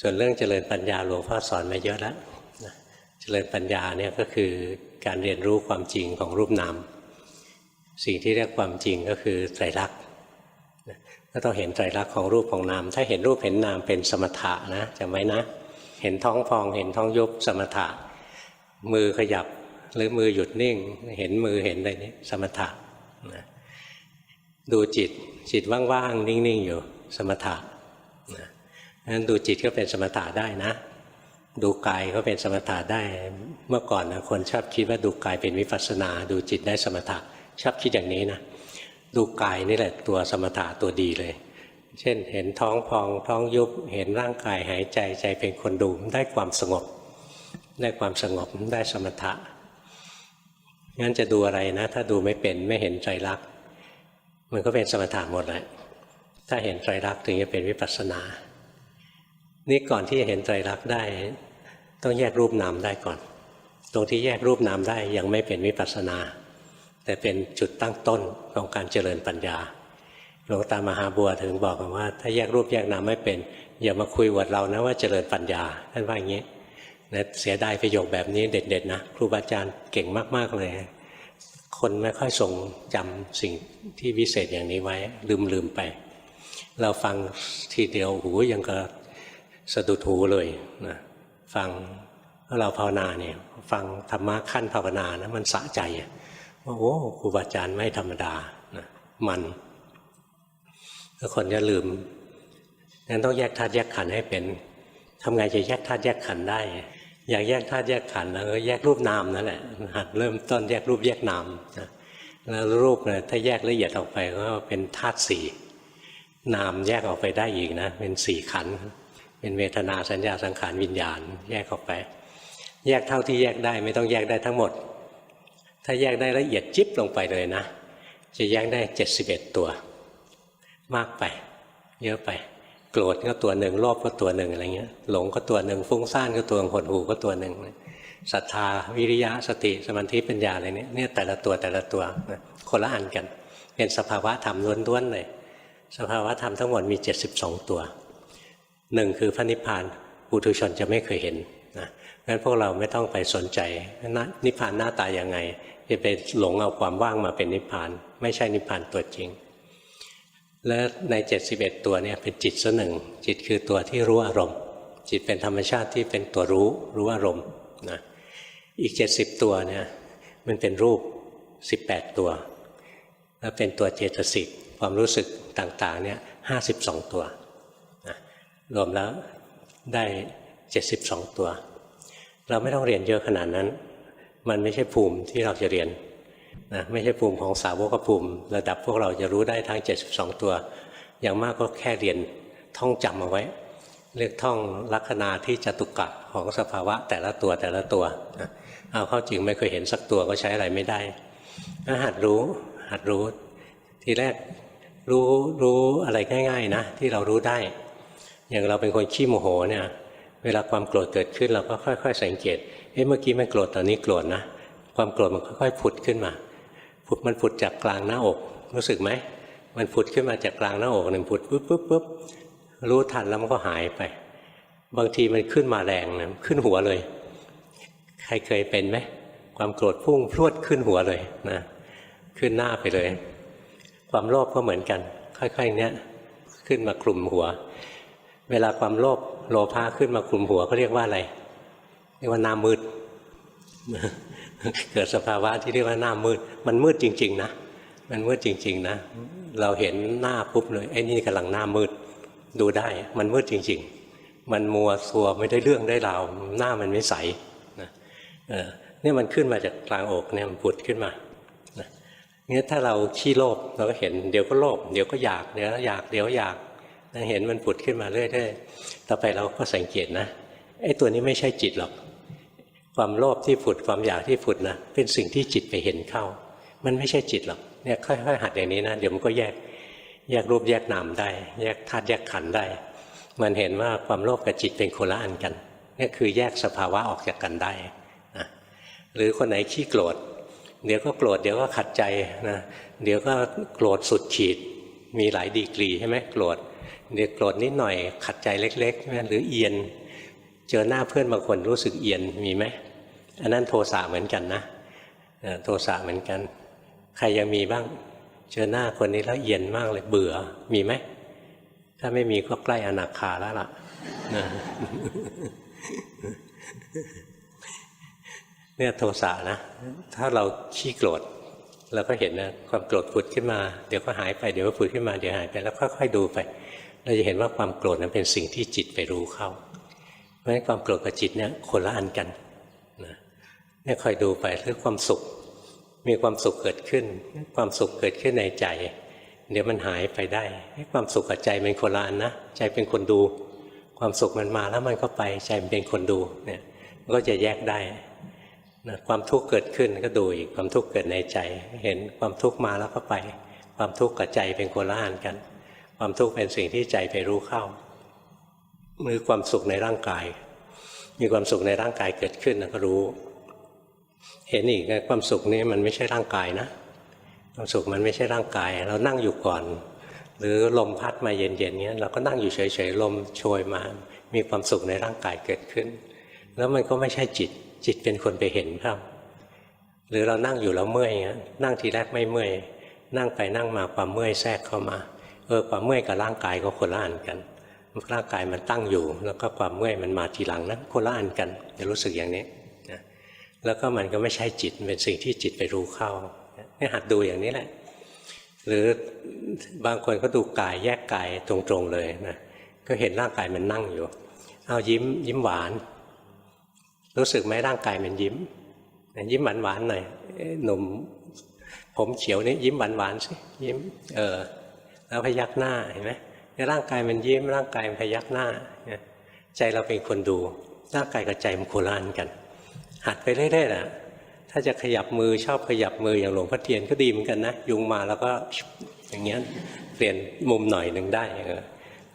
ส่วนเรื่องเจริญปัญญาหลวงพ่อสอนมาเยอะแล้วนะเจริญปัญญาเนี่ยก็คือการเรียนรู้ความจริงของรูปนามสิ่งที่เรียกความจริงก็คือไตรลักษณ์ก็ต้องเห็นไตรลักษณ์ของรูปของนาม ถ้าเห็นรูปเห็นนามเป็นสมถะนะจำไว้นะ เห็นท้องพองเห็นท้องยุบสมถะ มือขยับหรือมือหยุดนิ่ง เห็นมือเห็นอะไรนี้สมถะนะดูจิตจิตว่างๆนิ่งๆอยู่สมถะ งั้นดูจิตก็เป็นสมถะได้นะ ดูกายก็เป็นสมถะได้ เมื่อก่อนนะคนชอบคิดว่าดูกายเป็นวิปัสสนา ดูจิตได้สมถะชอบคิดอย่างนี้นะ ดูกายนี่แหละตัวสมถะตัวดีเลย เช่นเห็นท้องพองท้องยุบ เห็นร่างกายหายใจใจเป็นคนดูได้ความสงบ ได้ความสงบได้สมถะงั้นจะดูอะไรนะ ถ้าดูไม่เป็นไม่เห็นใจรักมันก็เป็นสมถะหมดแหละถ้าเห็นไตรลักถึงจะเป็นวิปัสสนา นี่ก่อนที่จะเห็นไตรลักษณ์ได้ ต้องแยกรูปนามได้ก่อน ตรงที่แยกรูปนามได้ยังไม่เป็นวิปัสสนา แต่เป็นจุดตั้งต้นของการเจริญปัญญาหลวงตามหาบัวถึงบอกกันว่า ถ้าแยกรูปแยกนามไม่เป็น อย่ามาคุยวัดเรานะว่าเจริญปัญญาท่านว่าอย่างนี้นะเสียดายประโยคแบบนี้เด็ดๆนะครูบาอาจารย์เก่งมากๆเลย คนไม่ค่อยทรงจำสิ่งที่วิเศษอย่างนี้ไว้ลืมๆไป เราฟังทีเดียวหูยังก็ สะดุดหูเลยนะฟังเมื่อเราภาวนาเนี่ยฟังธรรมะขั้นภาวนานะมันสะใจว่าโอ้ครูบาอาจารย์ไม่ธรรมดานะมันแล้วคนจะลืมงั้นต้องแยกธาตุแยกขันให้เป็นทำไงจะแยกธาตุแยกขันได้ อยากแยกธาตุแยกขันแล้วก็แยกรูปนามนั่นแหละหัดเริ่มต้นแยกรูปแยกนามนะแล้วรูปเนี่ยถ้าแยกละเอียดออกไปก็เป็นธาตุสี่นามแยกออกไปได้อีกนะ เป็นสี่ขันธ์ เป็นเวทนาสัญญาสังขารวิญญาณ แยกออกไป แยกเท่าที่แยกได้ไม่ต้องแยกได้ทั้งหมด ถ้าแยกได้ละเอียดจิ๊บลงไปเลยนะ จะแยกได้เจ็ดสิบเอ็ดตัว มากไป เยอะไป โกรธก็ตัวหนึ่งโลภก็ตัวหนึ่งอะไรเงี้ยหลงก็ตัวหนึ่งฟุ้งซ่านก็ตัวหนึ่งหดหูก็ตัวหนึ่งศรัทธาวิริยะสติสมาธิปัญญาอะไรเนี้ยเนี่ยแต่ละตัวแต่ละตัวนะคนละอันกัน เป็นสภาวะธรรมล้วนๆเลยสภาวะธรรมทั้งหมดมี 72 ตัว หนึ่งคือพระนิพพานปุถุชนจะไม่เคยเห็นนะงั้นพวกเราไม่ต้องไปสนใจนิพพานหน้าตาอย่างไงจะไปหลงเอาความว่างมาเป็นนิพพาน ไม่ใช่นิพพานตัวจริง และใน 71 ตัวเนี่ยเป็นจิตสหนึ่งจิตคือตัวที่รู้อารมณ์ จิตเป็นธรรมชาติที่เป็นตัวรู้รู้อารมณ์นะอีก 70 ตัวเนี่ยมันเป็นรูป 18 ตัว แล้วเป็นตัวเจตสิกความรู้สึกต่างๆเนี่ยห้าสิบสองตัว รวมแล้วได้เจ็ดสิบสองตัว เราไม่ต้องเรียนเยอะขนาดนั้น มันไม่ใช่ภูมิที่เราจะเรียนนะไม่ใช่ภูมิของสาวกภูมิ ระดับพวกเราจะรู้ได้ทั้ง 72 ตัว อย่างมากก็แค่เรียนท่องจำเอาไว้ เรียกท่องลัคนาที่จตุกะของสภาวะแต่ละตัวแต่ละตัวนะเอาเข้าจริงไม่เคยเห็นสักตัวก็ใช้อะไรไม่ได้หัดรู้หัดรู้ทีแรกรู้รู้อะไรง่าย ๆ นะ ที่เรารู้ได้ อย่างเราเป็นคนขี้โมโหเนี่ยเวลาความโกรธเกิดขึ้นเราก็ค่อย ๆ สังเกตเอ๊ะเมื่อกี้ไม่โกรธตอนนี้โกรธนะความโกรธมันค่อยๆผุดขึ้นมาผุดมันผุดจากกลางหน้าอกรู้สึกไหมมันผุดขึ้นมาจากกลางหน้าอกหนึ่งผุดปุ๊บปุ๊บปุ๊บรู้ทันแล้วมันก็หายไป บางทีมันขึ้นมาแรงนะขึ้นหัวเลย ใครเคยเป็นไหมความโกรธพุ่งพรวดขึ้นหัวเลยนะขึ้นหน้าไปเลย ความโลภก็เหมือนกัน ค่อยๆเนี้ยขึ้นมาคลุมหัว เวลาความโลภโลภะขึ้นมาคลุมหัวเขาเรียกว่าอะไรเรียกว่าหน้ามืด เกิดสภาวะที่เรียกว่าหน้ามืด มันมืดจริง ๆ นะ มันมืดจริง ๆ นะ เราเห็นหน้าปุ๊บเลยไอ้นี่กำลังหน้ามืด ดูได้ มันมืดจริง ๆ มันมัวซัวไม่ได้เรื่องได้ราวหน้ามันไม่ใสนะเนี่ยมันขึ้นมาจากกลางอกเนี่ยมันผุดขึ้นมาเนี่ยถ้าเราขี้โลภเราก็เห็นเดี๋ยวก็โลภเดี๋ยวก็อยากเดี๋ยวอยากเดี๋ยวอยาก เห็นมันผุดขึ้นมาเรื่อยๆ ต่อไปเราก็สังเกตนะไอ้ตัวนี้ไม่ใช่จิตหรอก ความโลภที่ผุดความอยากที่ผุดนะเป็นสิ่งที่จิตไปเห็นเข้า มันไม่ใช่จิตหรอกเนี่ยค่อยๆหัดอย่างนี้นะเดี๋ยวมันก็แยกแยกรูปแยกนามได้ แยกธาตุแยกขันได้ มันเห็นว่าความโลภกับจิตเป็นคนละอันกันนี่คือแยกสภาวะออกจากกันได้นะหรือคนไหนขี้โกรธเดี๋ยวก็โกรธเดี๋ยวก็ขัดใจนะเดี๋ยวก็โกรธสุดขีดมีหลายดีกรีใช่ไหมโกรธ เดี๋ยวโกรธนิดหน่อยขัดใจเล็กๆใช่ไหรือเอียน เจอหน้าเพื่อนบางคนรู้สึกเอียนมีไหมอันนั้นโทสะเหมือนกันนะโทสะเหมือนกัน ใครยังมีบ้าง เจอหน้าคนนี้แล้วเอียนมากเลยเบื่อมีไหมถ้าไม่มีก็ใกล้อนาคาแล้วล่ะนะเนี่ยโทสะนะ ถ้าเราขี้โกรธเราก็เห็นนะความโกรธผุดขึ้นมา เดี๋ยวก็หายไปเดี๋ยวก็ผุดขึ้นมาเดี๋ยวหายไปแล้วค่อยๆดูไป เราจะเห็นว่าความโกรธนั้นเป็นสิ่งที่จิตไปรู้เข้า เพราะฉะนั้นความโกรธกับจิตเนี่ยคนละอันกันนะเนี่ยคอยดูไปเรื่องความสุข มีความสุขเกิดขึ้น ความสุขเกิดขึ้นในใจ เดี๋ยวมันหายไปได้ ความสุขกับใจเป็นคนละอันนะ ใจเป็นคนดู ความสุขมันมาแล้วมันก็ไป ใจมันเป็นคนดูเนี่ยมันก็จะแยกได้นะความทุกข์เกิดขึ้นก็ดูอีกความทุกข์เกิดในใจ เห็นความทุกข์มาแล้วก็ไป ความทุกข์กับใจเป็นคนละอันกัน ความทุกข์เป็นสิ่งที่ใจไปรู้เข้ามือความสุขในร่างกาย มีความสุขในร่างกายเกิดขึ้นก็รู้ เห็นอีกนะความสุขนี้มันไม่ใช่ร่างกายนะความสุขมันไม่ใช่ร่างกาย เรานั่งอยู่ก่อน หรือลมพัดมาเย็นๆเงี้ยเราก็นั่งอยู่เฉยๆลมโชยมา มีความสุขในร่างกายเกิดขึ้น แล้วมันก็ไม่ใช่จิต จิตเป็นคนไปเห็นครับหรือเรานั่งอยู่แล้วเมื่อยเงี้ยนั่งทีแรกไม่เมื่อย นั่งไปนั่งมาความเมื่อยแทรกเข้ามา เออความเมื่อยกับร่างกายก็คนละอันกันร่างกายมันตั้งอยู่ แล้วก็ความเมื่อยมันมาทีหลังนั้นคนละอันกันจะรู้สึกอย่างนี้นะแล้วก็มันก็ไม่ใช่จิตเป็นสิ่งที่จิตไปรู้เข้านี่หัดดูอย่างนี้แหละ หรือบางคนก็ดูกายแยกกายตรงๆเลยนะก็เห็นร่างกายมันนั่งอยู่ เอายิ้มยิ้มหวาน รู้สึกไหมร่างกายมันยิ้ม ยิ้มหวานหวานๆหน่อยหนุ่มผมเขียวนี่ยิ้มหวานหวานๆสิยิ้มเออ แล้วพยักหน้าเห็นไหมร่างกายมันยิ้มร่างกายมันพยักหน้า ใจเราเป็นคนดู ร่างกายกับใจมันโคลานกัน หัดไปเรื่อยๆนะถ้าจะขยับมือชอบขยับมืออย่างหลวงพ่อเทียนก็ดีเหมือนกันนะ ยุงมาแล้วก็อย่างเงี้ยเปลี่ยนมุมหน่อยหนึ่งได้เออ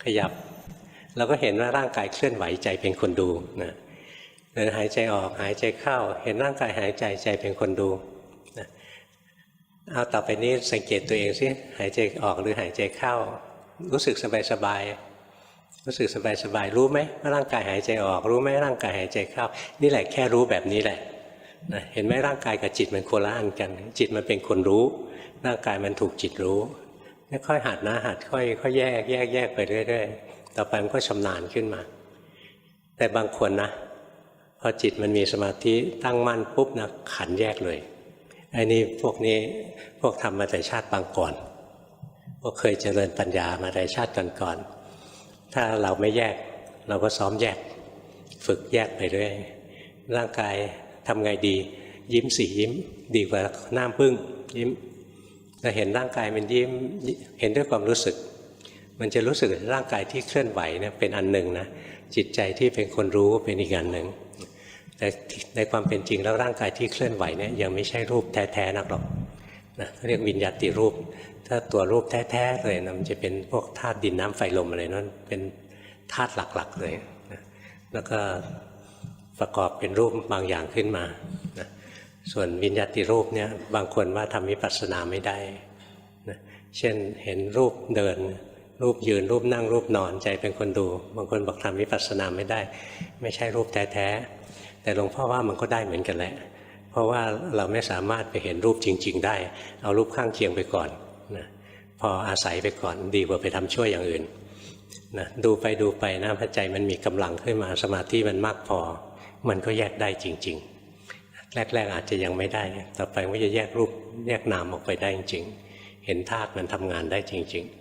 ขยับเราก็เห็นว่าร่างกายเคลื่อนไหวใจเป็นคนดูนะหรือหายใจออกหายใจเข้า เห็นร่างกายหายใจใจเป็นคนดู เอาต่อไปนี้สังเกตตัวเองสิหายใจออกหรือหายใจเข้า รู้สึกสบายๆรู้สึกสบายๆรู้ไหมว่าร่างกายหายใจออก รู้ไหมร่างกายหายใจเข้า นี่แหละแค่รู้แบบนี้แหละนะเห็นไหมร่างกายกับจิตมันโคละอันกัน จิตมันเป็นคนรู้ ร่างกายมันถูกจิตรู้ค่อยหัดนะหัดค่อยค่อยแยกแยกแยกไปเรื่อยๆต่อไปมันก็ชำนาญขึ้นมา แต่บางคนนะพอจิตมันมีสมาธิตั้งมั่นปุ๊บนะขันแยกเลย ไอ้นี่พวกนี้พวกทำมาแต่ชาติบางก่อน พวกเคยเจริญปัญญามาแต่ชาติก่อนๆถ้าเราไม่แยกเราก็ซ้อมแยก ฝึกแยกไปเรื่อยร่างกายทำไงดี ยิ้มสียิ้ม ดีกว่าหน้าพึ่งยิ้มเราเห็นร่างกายมันยิ้มเห็นด้วยความรู้สึก มันจะรู้สึกร่างกายที่เคลื่อนไหวเนี่ยเป็นอันหนึ่งนะจิตใจที่เป็นคนรู้เป็นอีกอันหนึ่ง แต่ในความเป็นจริงแล้วร่างกายที่เคลื่อนไหวเนี่ยยังไม่ใช่รูปแท้ๆนักหรอกนะเรียกวิญญาติรูป ถ้าตัวรูปแท้ๆเลยนะมันจะเป็นพวกธาตุดินน้ำไฟลมอะไรนั่นเป็นธาตุหลักๆเลยนะแล้วก็ประกอบเป็นรูปบางอย่างขึ้นมานะส่วนวิญญาติรูปเนี่ยบางคนว่าทำวิปัสสนาไม่ได้นะเช่นเห็นรูปเดินรูปยืนรูปนั่งรูปนอนใจเป็นคนดู บางคนบอกทำวิปัสสนาไม่ได้ ไม่ใช่รูปแท้ๆ แต่หลวงพ่อว่ามันก็ได้เหมือนกันแหละ เพราะว่าเราไม่สามารถไปเห็นรูปจริง ๆ ได้ เอารูปข้างเคียงไปก่อนนะพออาศัยไปก่อนดีกว่าไปทำช่วยอย่างอื่นนะดูไปดูไปนะพระใจมันมีกำลังขึ้นมาสมาธิมันมากพอ มันก็แยกได้จริง ๆ แรก ๆ อาจจะยังไม่ได้ ต่อไปมันจะแยกรูปแยกนามออกไปได้จริง ๆ เห็นธาตุมันทำงานได้จริง ๆ